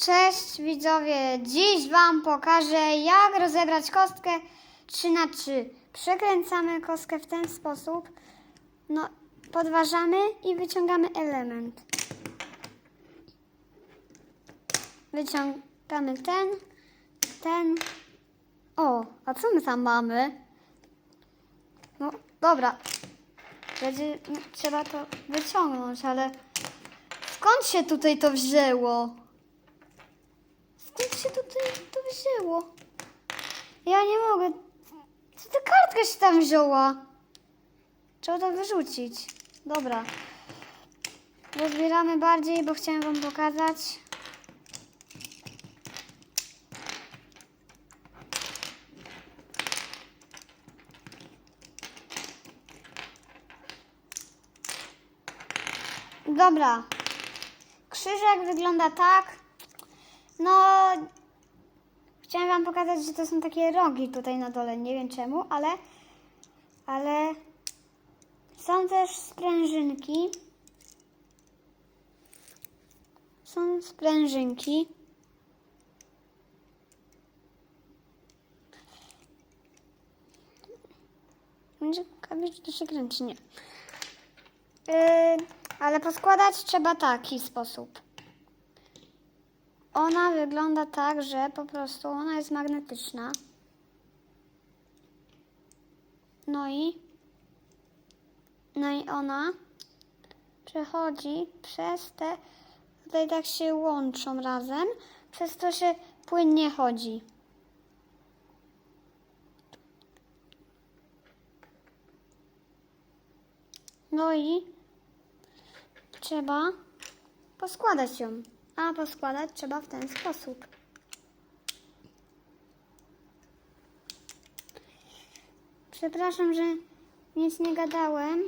Cześć widzowie, dziś Wam pokażę jak rozebrać kostkę 3 na 3 Przekręcamy kostkę w ten sposób, no podważamy i wyciągamy element. Wyciągamy ten, ten. O, a co my tam mamy? No dobra, będzie no, trzeba to wyciągnąć, ale skąd się tutaj to wzięło? Skąd się tutaj to wzięło? Ja nie mogę. Co ta kartka się tam wzięła? Trzeba to wyrzucić. Dobra. Rozbieramy bardziej, bo chciałem wam pokazać. Dobra. Krzyżek wygląda tak. No, chciałem wam pokazać, że to są takie rogi tutaj na dole. Nie wiem czemu, ale, ale są też sprężynki. Są sprężynki. Będzie ciekawe, czy to się kręci. Nie. Yy, ale poskładać trzeba taki sposób. Ona wygląda tak, że po prostu ona jest magnetyczna. No i no i ona przechodzi przez te tutaj tak się łączą razem, przez to się płynnie chodzi. No i trzeba poskładać ją. A poskładać trzeba w ten sposób. Przepraszam, że nic nie gadałem.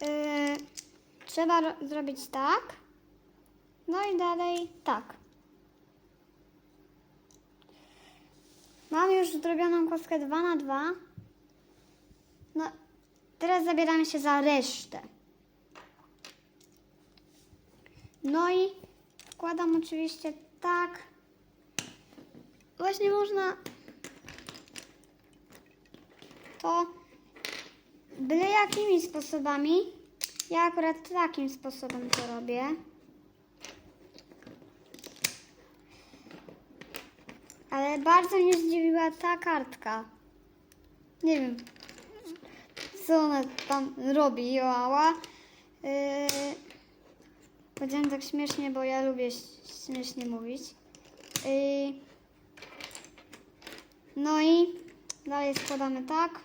Yy, trzeba ro- zrobić tak. No i dalej tak. Mam już zrobioną kostkę 2 na 2 No, teraz zabieramy się za resztę. No i wkładam oczywiście tak. Właśnie można to byle jakimi sposobami. Ja akurat takim sposobem to robię. Ale bardzo mnie zdziwiła ta kartka. Nie wiem, co ona tam robi, joała. Yy, powiedziałem tak śmiesznie, bo ja lubię śmiesznie mówić. Yy, no i dalej składamy tak.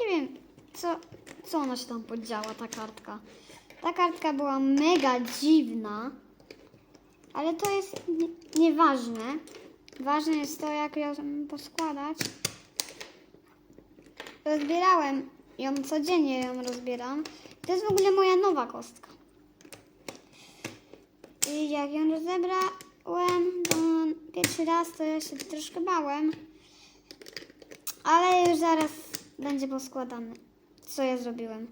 Nie wiem, co, co ona się tam podziała, ta kartka. Ta kartka była mega dziwna, ale to jest nie- nieważne. Ważne jest to, jak ją poskładać. Rozbierałem ją codziennie, ją rozbieram. To jest w ogóle moja nowa kostka. I jak ją rozebrałem pierwszy raz, to ja się troszkę bałem. Ale już zaraz będzie poskładane, co ja zrobiłem.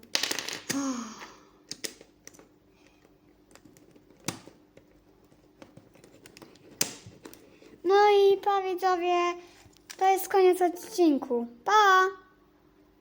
No i pa widzowie, to jest koniec odcinku. Pa!